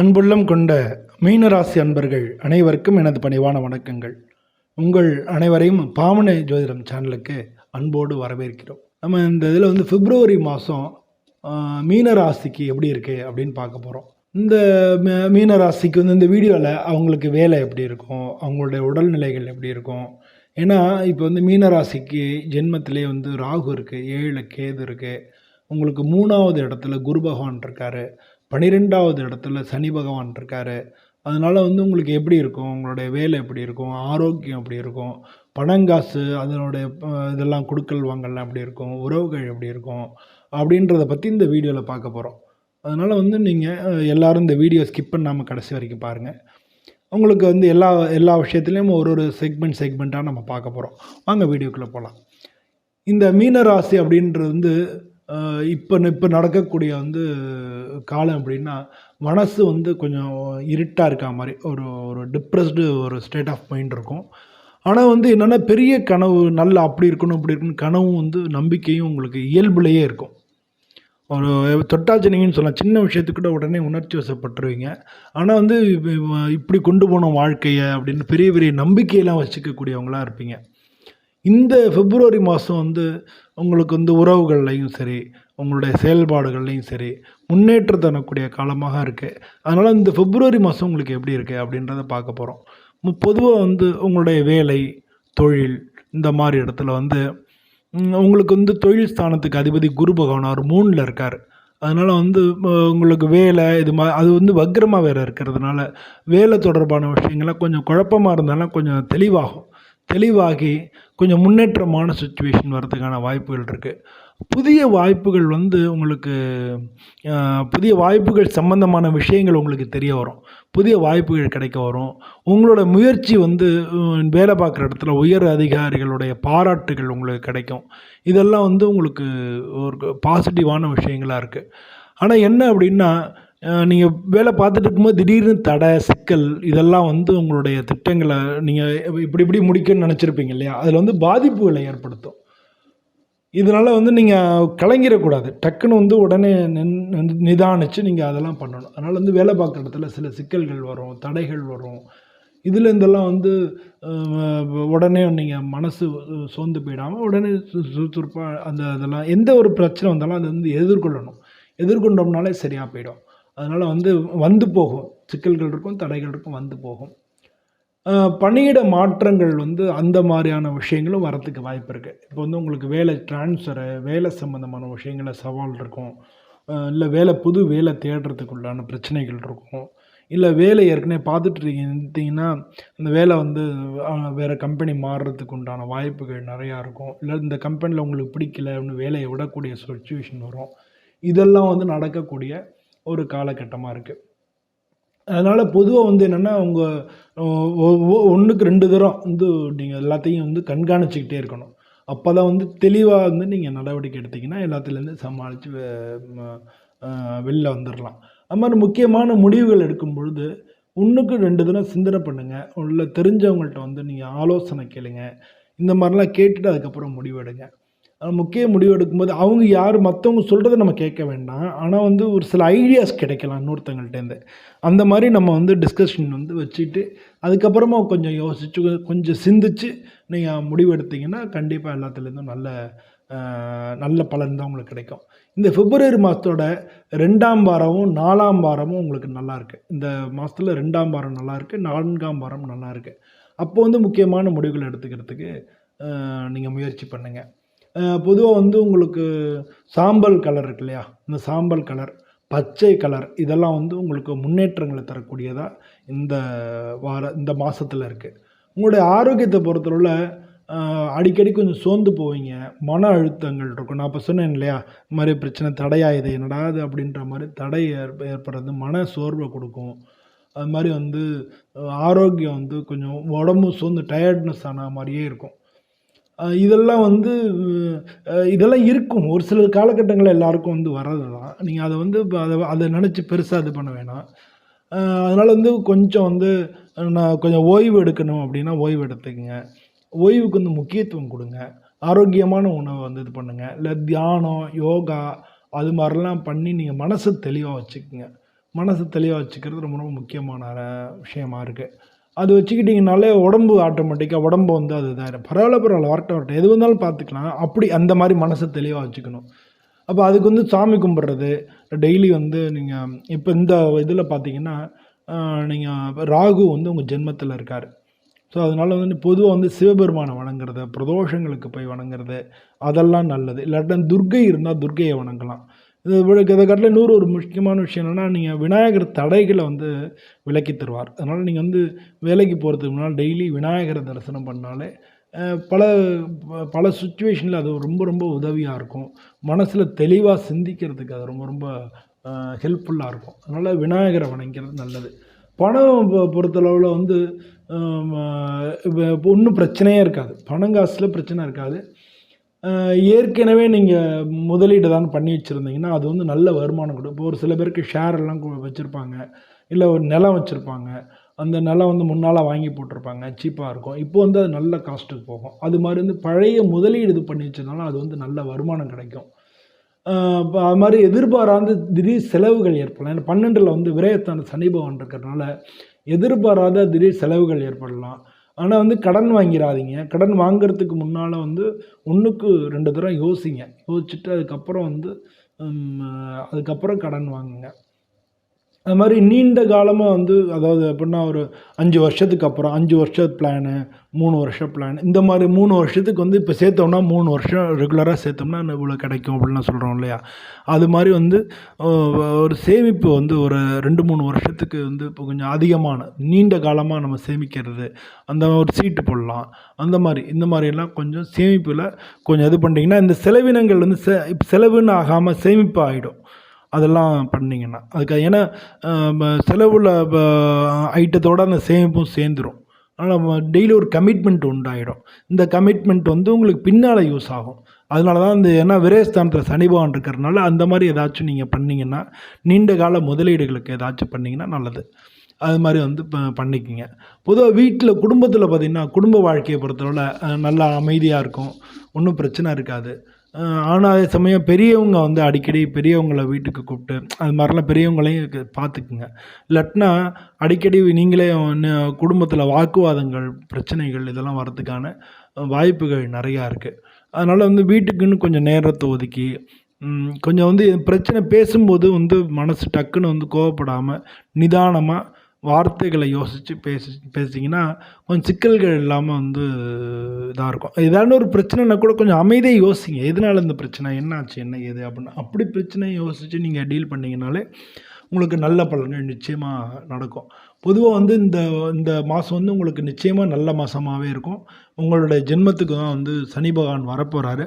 அன்புள்ளம் கொண்ட மீனராசி அன்பர்கள் அனைவருக்கும் எனது பணிவான வணக்கங்கள். உங்கள் அனைவரையும் பாமனை ஜோதிடம் சேனலுக்கு அன்போடு வரவேற்கிறோம். நம்ம இந்த இதில் வந்து பிப்ரவரி மாதம் மீனராசிக்கு எப்படி இருக்குது அப்படின்னு பார்க்க போகிறோம் இந்த மீனராசிக்கு வந்து இந்த வீடியோவில் அவங்களுக்கு வேலை எப்படி இருக்கும் அவங்களுடைய உடல்நிலைகள் எப்படி இருக்கும். ஏன்னா இப்போ வந்து மீனராசிக்கு ஜென்மத்திலே வந்து ராகு இருக்குது ஏழு கேது இருக்குது உங்களுக்கு மூணாவது இடத்துல குரு பகவான் இருக்காரு. பன்னிரெண்டாவது இடத்துல சனி பகவான் இருக்காரு. அதனால் வந்து உங்களுக்கு எப்படி இருக்கும்? உங்களுடைய வேலை எப்படி இருக்கும்? ஆரோக்கியம் எப்படி இருக்கும்? பணங்காசு அதனுடைய இதெல்லாம் கொடுக்கல் வாங்கல்லாம் எப்படி இருக்கும்? உறவுகள் எப்படி இருக்கும்? அப்படின்றத பற்றி இந்த வீடியோவில் பார்க்க போகிறோம் அதனால் வந்து நீங்கள் எல்லாரும் இந்த வீடியோ ஸ்கிப் பண்ணாமல் கடைசி வரைக்கும் பாருங்கள் உங்களுக்கு வந்து எல்லா எல்லா விஷயத்துலேயும் ஒரு ஒரு செக்மெண்ட் செக்மெண்ட்டாக நம்ம பார்க்க போகிறோம் வாங்க வீடியோக்குள்ளே போகலாம் இந்த மீனராசி அப்படின்றது வந்து இப்போ இப்போ நடக்கக்கூடிய வந்து காலம் அப்படின்னா மனசு வந்து கொஞ்சம் இருட்டாக இருக்கா மாதிரி ஒரு ஒரு டிப்ரெஸ்டு ஒரு ஸ்டேட் ஆஃப் மைண்ட் இருக்கும். ஆனால் வந்து என்னென்னா பெரிய கனவு நல்லா அப்படி இருக்கணும் இப்படி இருக்கணும் கனவும் வந்து நம்பிக்கையும் உங்களுக்கு இயல்புலேயே இருக்கும். ஒரு தொட்டாச்சினிங்கன்னு சொல்லலாம் சின்ன விஷயத்துக்கு கூட உடனே உணர்ச்சி வசப்பட்டுருவீங்க. ஆனால் வந்து இப்படி கொண்டு போன வாழ்க்கையை அப்படின்னு பெரிய பெரிய நம்பிக்கையெல்லாம் வச்சுக்கக்கூடியவங்களா இருப்பீங்க. இந்த பிப்ரவரி மாதம் வந்து உங்களுக்கு வந்து உறவுகள்லையும் சரி உங்களுடைய செயல்பாடுகள்லையும் சரி முன்னேற்றம் தரக்கூடிய காலமாக இருக்குது அதனால் இந்த பிப்ரவரி மாதம் உங்களுக்கு எப்படி இருக்குது அப்படின்றத பார்க்க போகிறோம் பொதுவாக வந்து உங்களுடைய வேலை தொழில் இந்த மாதிரி இடத்துல வந்து உங்களுக்கு வந்து தொழில் ஸ்தானத்துக்கு அதிபதி குரு பகவான் அவர் மூணில் இருக்கார். அதனால் வந்து உங்களுக்கு வேலை இது மா அது வந்து வக்ரமாக வேறு இருக்கிறதுனால வேலை தொடர்பான விஷயங்கள்லாம் கொஞ்சம் குழப்பமாக இருந்தாலும் கொஞ்சம் தெளிவாகும். தெளிவாகி கொஞ்சம் முன்னேற்றமான சுச்சுவேஷன் வர்றதுக்கான வாய்ப்புகள் இருக்குது புதிய வாய்ப்புகள் வந்து உங்களுக்கு புதிய வாய்ப்புகள் சம்பந்தமான விஷயங்கள் உங்களுக்கு தெரிய வரும். புதிய வாய்ப்புகள் கிடைக்க வரும். உங்களோட முயற்சி வந்து வேலை பார்க்குற இடத்துல உயர் அதிகாரிகளுடைய பாராட்டுகள் உங்களுக்கு கிடைக்கும். இதெல்லாம் வந்து உங்களுக்கு ஒரு பாசிட்டிவான விஷயங்களாக இருக்குது ஆனால் என்ன அப்படின்னா நீங்கள் வேலை பார்த்துட்டு இருக்கும்போது திடீர்னு தடை சிக்கல் இதெல்லாம் வந்து உங்களுடைய திட்டங்களை நீங்கள் இப்படி இப்படி முடிக்கணும்னு நினச்சிருப்பீங்க இல்லையா? அதில் வந்து பாதிப்புகளை ஏற்படுத்தும். இதனால் வந்து நீங்கள் கலங்கிடக்கூடாது. டக்குன்னு வந்து உடனே நின் நிதானித்து நீங்கள் அதெல்லாம் பண்ணணும். அதனால் வந்து வேலை பார்க்குற இடத்துல சில சிக்கல்கள் வரும் தடைகள் வரும். இதில் இருந்தெல்லாம் வந்து உடனே நீங்கள் மனசு சோர்ந்து போயிடாமல் உடனே சு சுறுசுறுப்பாக அந்த அதெல்லாம் எந்த ஒரு பிரச்சனை வந்தாலும் அதை வந்து எதிர்கொள்ளணும். எதிர்கொண்டோம்னாலே சரியாக போயிடும். அதனால் வந்து வந்து போகும். சிக்கல்கள் இருக்கும் தடைகள் இருக்கும் வந்து போகும். பணியிட மாற்றங்கள் வந்து அந்த மாதிரியான விஷயங்களும் வரத்துக்கு வாய்ப்பு இருக்குது இப்போ வந்து உங்களுக்கு வேலை ட்ரான்ஸ்ஃபரு வேலை சம்மந்தமான விஷயங்கள சவால் இருக்கும். இல்லை வேலை புது வேலை தேடுறதுக்குள்ளான பிரச்சனைகள் இருக்கும். இல்லை வேலை ஏற்கனவே பார்த்துட்டு இருந்தீங்கன்னா அந்த வேலை வந்து வேறு கம்பெனி மாறுறதுக்கு உண்டான வாய்ப்புகள் நிறையா இருக்கும். இல்லை இந்த கம்பெனியில் உங்களுக்கு பிடிக்கல அப்படின்னு வேலையை விடக்கூடிய சுச்சுவேஷன் வரும். இதெல்லாம் வந்து நடக்கக்கூடிய ஒரு காலகட்டமாக இருக்குது அதனால் பொதுவாக வந்து என்னென்னா உங்கள் ஒன்றுக்கு ரெண்டு தரம் வந்து நீங்கள் எல்லாத்தையும் வந்து கண்காணிச்சிக்கிட்டே இருக்கணும். அப்போ தான் வந்து தெளிவாக வந்து நீங்கள் நடவடிக்கை எடுத்தீங்கன்னா எல்லாத்துலேருந்து சமாளித்து வெளில வந்துடலாம் அது மாதிரி முக்கியமான முடிவுகள் எடுக்கும் பொழுது ஒன்றுக்கு ரெண்டு தினம் சிந்தனை பண்ணுங்கள் உள்ள தெரிஞ்சவங்கள்ட்ட வந்து நீங்கள் ஆலோசனை கேளுங்க. இந்த மாதிரிலாம் கேட்டுட்டு அதுக்கப்புறம் முடிவெடுங்க. அது முக்கிய முடிவு எடுக்கும்போது அவங்க யார் மற்றவங்க சொல்கிறத நம்ம கேட்க வேண்டாம். ஆனால் வந்து ஒரு சில ஐடியாஸ் கிடைக்கலாம் இன்னொருத்தங்கள்ட்டேருந்து அந்த மாதிரி நம்ம வந்து டிஸ்கஷன் வந்து வச்சுட்டு அதுக்கப்புறமா கொஞ்சம் யோசிச்சு கொஞ்சம் சிந்திச்சு நீங்கள் முடிவு எடுத்தீங்கன்னா கண்டிப்பாக எல்லாத்துலேருந்தும் நல்ல நல்ல பலன் தான் உங்களுக்கு கிடைக்கும். இந்த பிப்ரவரி மாதத்தோட ரெண்டாம் வாரமும் நாலாம் வாரமும் உங்களுக்கு நல்லாயிருக்கு. இந்த மாதத்தில் ரெண்டாம் வாரம் நல்லாயிருக்கு நான்காம் வாரம் நல்லாயிருக்கு. அப்போ வந்து முக்கியமான முடிவுகள் எடுத்துக்கிறதுக்கு நீங்கள் முயற்சி பண்ணுங்கள் பொதுவாக வந்து உங்களுக்கு சாம்பல் கலர் இருக்கு இல்லையா? இந்த சாம்பல் கலர் பச்சை கலர் இதெல்லாம் வந்து உங்களுக்கு முன்னேற்றங்களை தரக்கூடியதாக இந்த வார இந்த மாதத்தில் இருக்குது உங்களுடைய ஆரோக்கியத்தை பொறுத்தளவில் அடிக்கடி கொஞ்சம் சோர்ந்து போவீங்க. மன அழுத்தங்கள் இருக்கும். நான் இப்போ சொன்னேன் இல்லையா? இந்த மாதிரி பிரச்சனை தடையாயுது என்னடா அது அப்படின்ற மாதிரி தடை ஏற்ப ஏற்படுறது மன சோர்வை கொடுக்கும். அது மாதிரி வந்து ஆரோக்கியம் வந்து கொஞ்சம் உடம்பு சோர்ந்து டயர்ட்னஸ் ஆன மாதிரியே இருக்கும். இதெல்லாம் வந்து இதெல்லாம் இருக்கும். ஒரு சில காலகட்டங்களில் எல்லாருக்கும் வந்து வர்றது தான் நீங்கள் அதை வந்து இப்போ அதை அதை நினச்சி பெருசாக இது பண்ண வேணாம். அதனால் வந்து கொஞ்சம் வந்து நான் கொஞ்சம் ஓய்வு எடுக்கணும் அப்படின்னா ஓய்வு எடுத்துக்கங்க. ஓய்வுக்கு வந்து முக்கியத்துவம் கொடுங்க. ஆரோக்கியமான உணவை வந்து இது பண்ணுங்கள் இல்லை தியானம் யோகா அது மாதிரிலாம் பண்ணி நீங்கள் மனசை தெளிவாக வச்சுக்கோங்க. மனசை தெளிவாக வச்சுக்கிறது ரொம்ப ரொம்ப முக்கியமான விஷயமா இருக்குது அது வச்சுக்கிட்டிங்கனாலே உடம்பு ஆட்டோமேட்டிக்காக உடம்பு வந்து அது இதாகிடும் பரவாயில்ல பரவாயில்ல வரட்டும் வரட்டும். எது வந்தாலும் பார்த்துக்கலாம். அப்படி அந்த மாதிரி மனசை தெளிவாக வச்சுக்கணும். அப்போ அதுக்கு வந்து சாமி கும்பிட்றது டெய்லி வந்து நீங்கள் இப்போ இந்த இதில் பார்த்தீங்கன்னா நீங்கள் ராகு வந்து உங்கள் ஜென்மத்தில் இருக்கார். ஸோ அதனால் வந்து பொதுவாக வந்து சிவபெருமானை வணங்குறது பிரதோஷங்களுக்கு போய் வணங்குறது அதெல்லாம் நல்லது. இல்லாட்டா துர்க்கை இருந்தால் துர்க்கையை வணங்கலாம். இதை விட இதை காட்டில் இன்னொரு ஒரு முக்கியமான விஷயம் என்னென்னா நீங்கள் விநாயகர் தடைகளை வந்து விலக்கி தருவார். அதனால் நீங்கள் வந்து வேலைக்கு போகிறதுக்கு முன்னால் டெய்லி விநாயகரை தரிசனம் பண்ணாலே பல ப- பல சுச்சுவேஷனில் அது ரொம்ப ரொம்ப உதவியாக இருக்கும். மனசில் தெளிவாக சிந்திக்கிறதுக்கு அது ரொம்ப ரொம்ப ஹெல்ப்ஃபுல்லாக இருக்கும். அதனால் விநாயகரை வணங்கிறது நல்லது. பணம் பொறுத்தளவில் வந்து ஒன்றும் பிரச்சனையே இருக்காது. பணம் காசில் பிரச்சனை இருக்காது. ஏற்கனவே நீங்கள் முதலீடு தான் பண்ணி வச்சுருந்தீங்கன்னா அது வந்து நல்ல வருமானம் கொடுக்கும். இப்போ ஒரு சில பேருக்கு ஷேர் எல்லாம் வச்சுருப்பாங்க. இல்லை ஒரு நிலம் வச்சுருப்பாங்க. அந்த நிலம் வந்து முன்னால் வாங்கி போட்டிருப்பாங்க. சீப்பாக இருக்கும். இப்போ வந்து அது நல்ல காஸ்ட்டுக்கு போகும். அது மாதிரி வந்து பழைய முதலீடு இது பண்ணி வச்சதுனால அது வந்து நல்ல வருமானம் கிடைக்கும். இப்போ அது மாதிரி எதிர்பாராத திடீர் செலவுகள் ஏற்படலாம். ஏன்னா பன்னெண்டில் வந்து விரயத்தான சனி இருக்கிறதுனால எதிர்பாராத திடீர் செலவுகள் ஏற்படலாம். ஆனால் வந்து கடன் வாங்கிடாதீங்க கடன் வாங்குறதுக்கு முன்னால் வந்து ஒன்றுக்கு ரெண்டு தடவை யோசிங்க. யோசிச்சுட்டு அதுக்கப்புறம் வந்து அதுக்கப்புறம் கடன் வாங்குங்க. அது மாதிரி நீண்ட காலமாக வந்து அதாவது எப்படின்னா ஒரு அஞ்சு வருஷத்துக்கு அப்புறம் அஞ்சு வருஷ பிளானு மூணு வருஷ பிளான் இந்த மாதிரி மூணு வருஷத்துக்கு வந்து இப்போ சேர்த்தோம்னா மூணு வருஷம் ரெகுலராக சேர்த்தோம்னா இவ்வளோ கிடைக்கும் அப்படின்லாம் சொல்கிறோம் இல்லையா? அது மாதிரி வந்து ஒரு சேமிப்பு வந்து ஒரு ரெண்டு மூணு வருஷத்துக்கு வந்து இப்போ கொஞ்சம் அதிகமான நீண்ட காலமாக நம்ம சேமிக்கிறது அந்த ஒரு சீட்டு போடலாம் அந்த மாதிரி இந்த மாதிரியெல்லாம் கொஞ்சம் சேமிப்பில் கொஞ்சம் இது பண்ணிட்டீங்கன்னா இந்த செலவினங்கள் வந்து செ இப்போ செலவுன்னு ஆகாமல் சேமிப்பு ஆகிடும் அதெல்லாம் பண்ணிங்கன்னா. அதுக்கு ஏன்னா செலவுள்ள ஐட்டத்தோட அந்த சேமிப்பும் சேர்ந்துடும் அதனால் நம்ம டெய்லி ஒரு கமிட்மெண்ட் உண்டாயிடும் இந்த கமிட்மெண்ட் வந்து உங்களுக்கு பின்னால் யூஸ் ஆகும். அதனால தான் இந்த ஏன்னா விரயஸ்தானத்தில் சனி பகவான் இருக்கிறதுனால அந்த மாதிரி ஏதாச்சும் நீங்கள் பண்ணீங்கன்னா நீண்ட கால முதலீடுகளுக்கு ஏதாச்சும் பண்ணிங்கன்னா நல்லது. அது மாதிரி வந்து ப- பொதுவாக வீட்டில் குடும்பத்தில் பார்த்திங்கன்னா குடும்ப வாழ்க்கையை பொறுத்தளவில் நல்லா அமைதியாக இருக்கும். ஒன்றும் பிரச்சனை இருக்காது. ஆனால் அதே சமயம் பெரியவங்க வந்து அடிக்கடி பெரியவங்கள வீட்டுக்கு கூப்பிட்டு அது மாதிரிலாம் பெரியவங்களையும் பார்த்துக்குங்க. இல்லாட்டினா அடிக்கடி நீங்களே குடும்பத்தில் வாக்குவாதங்கள் பிரச்சனைகள் இதெல்லாம் வரதுக்கான வாய்ப்புகள் நிறையா இருக்குது அதனால் வந்து வீட்டுக்குன்னு கொஞ்சம் நேரத்தை ஒதுக்கி கொஞ்சம் வந்து பிரச்சனை பேசும்போது வந்து மனசு டக்குன்னு வந்து கோவப்படாமல் நிதானமாக வார்த்தைகளை யோசித்து பேசி பேசிங்கன்னா கொஞ்சம் சிக்கல்கள் இல்லாமல் வந்து இதாக இருக்கும். ஏதாவது ஒரு பிரச்சனைனா கூட கொஞ்சம் அமைதியாக யோசிங்க. எதனால் இந்த பிரச்சனை? என்னாச்சு? என்ன ஏது? அப்படின்னு. அப்படி பிரச்சனையை யோசித்து நீங்கள் டீல் பண்ணிங்கனாலே உங்களுக்கு நல்ல பலன்கள் நிச்சயமாக நடக்கும். பொதுவாக வந்து இந்த இந்த மாதம் வந்து உங்களுக்கு நிச்சயமாக நல்ல மாதமாகவே இருக்கும். உங்களுடைய ஜென்மத்துக்கு தான் வந்து சனி பகவான் வரப்போகிறாரு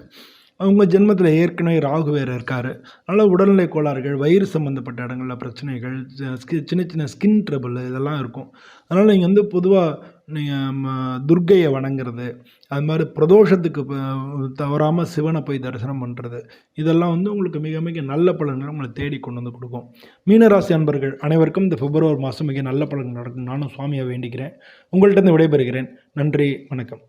அவங்க ஜென்மத்தில் ஏற்கனவே ராகு வேறு இருக்கார். அதனால் உடல்நிலை கோளாறுகள் வயிறு சம்மந்தப்பட்ட இடங்களில் பிரச்சனைகள் சின்ன சின்ன ஸ்கின் ட்ரபிள் இதெல்லாம் இருக்கும். அதனால் நீங்கள் வந்து பொதுவாக நீங்கள் துர்க்கையை வணங்குறது அது மாதிரி பிரதோஷத்துக்கு தவறாமல் சிவனை போய் தரிசனம் பண்ணுறது இதெல்லாம் வந்து உங்களுக்கு மிக மிக நல்ல பலன்களை உங்களை தேடி கொண்டு வந்து கொடுக்கும். மீனராசி அன்பர்கள் அனைவருக்கும் இந்த பிப்ரவரி மாதம் மிக நல்ல பலன்கள் நடக்கும். நானும் சுவாமியை வேண்டிக்கிறேன். உங்கள்கிட்ட இருந்து விடைபெறுகிறேன். நன்றி வணக்கம்.